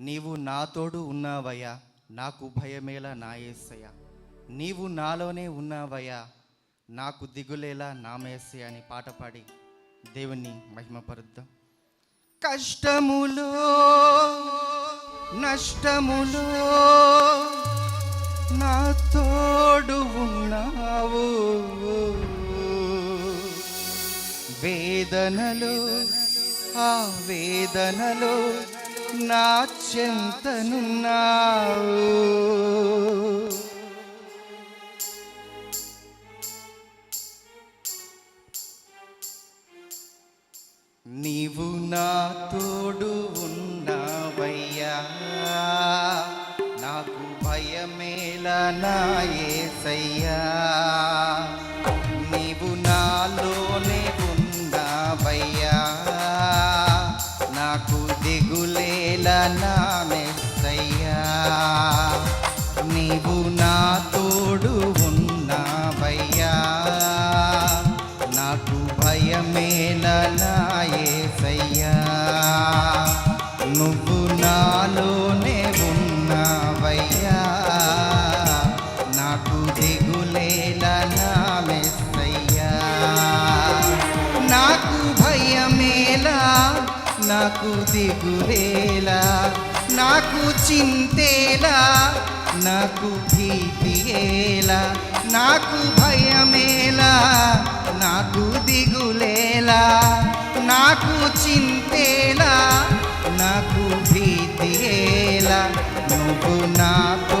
నీవు నాతోడు ఉన్నావయ్యా నాకు భయమేలా నా యేసయ్యా నీవు నాలోనే ఉన్నావయ్యా నాకు దిగులేలా నామేసయ్య అని పాట పాడి దేవుణ్ణి మహిమపరుద్దాం. కష్టములో నష్టములో నా తోడు ఉన్నావు. వేదనలు ఆ వేదనలో నా చెంతనున్నావు. నీవు నా తోడు ఉన్నావయ్యా. నాకు భయమేలా నా యేసయ్యా తోడు ఉన్నావయ్యా నాకు భయమేల నా యేసయ్యా నువ్వు నాలోనే ఉన్నావయ్యా. నాకు దిగులేల నా మెస్సయ్యా. నాకు భయమేలా నాకు దిగులేలా నాకు చింతేలా నాకు భీతియేలా నాకు భయమేలా నాకు దిగులేలా నాకు చింతేలా నాకు భీతియేలా నువ్వు నాకు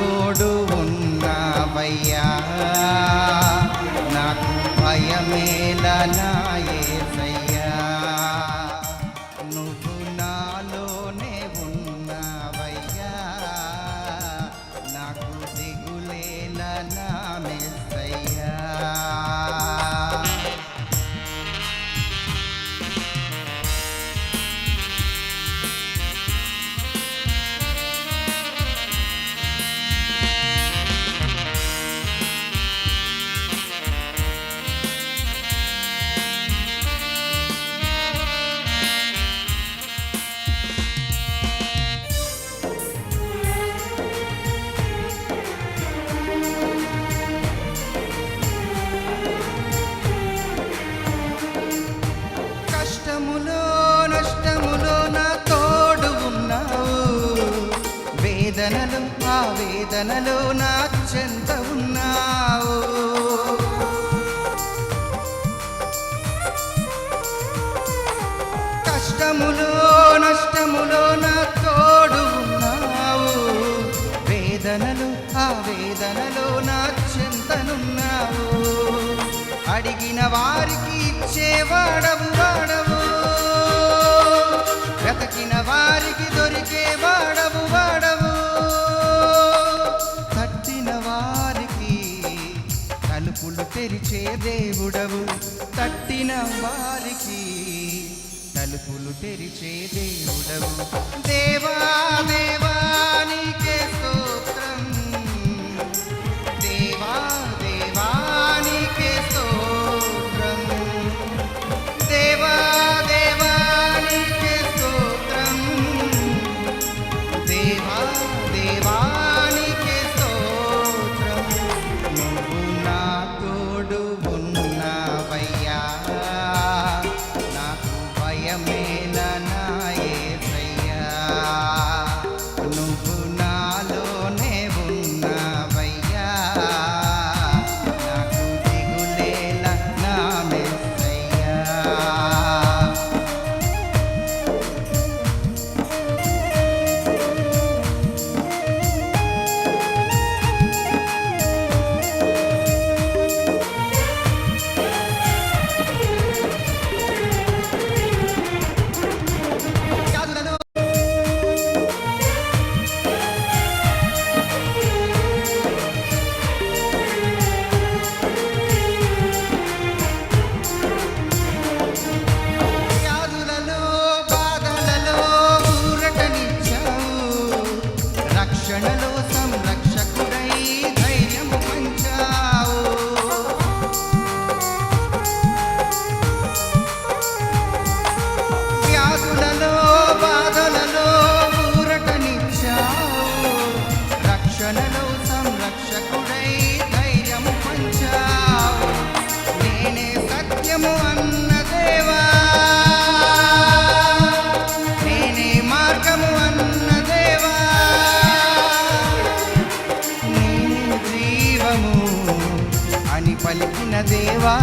దిగులేలా వేదనలో నా చెంత ఉన్నావు. కష్టములో నష్టములో నా తోడు ఉన్నావు. వేదనలు ఆ వేదనలో నా చెంతనున్నావు. అడిగిన వారికి ఇచ్చేవాడవు వాడవు వెతకిన దేవుడవు తట్టిన వారికి తలుపులు తెరిచే దేవుడవు. దేవా దేవా దేవా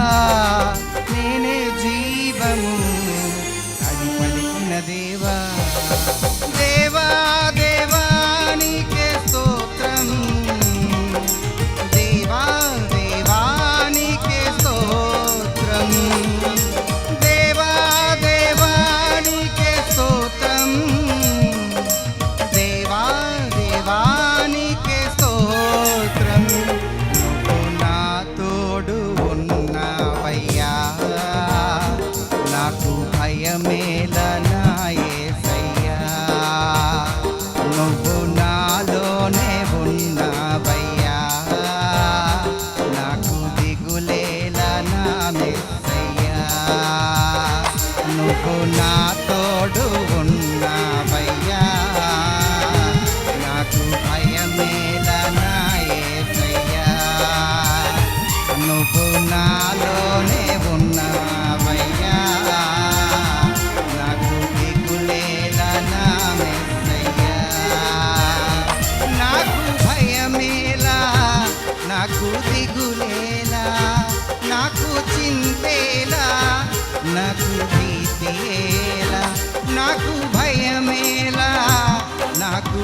నాకు దిగులేలా నాకు చింతేలా నాకు భీతేలా నాకు భయమేలా నాకు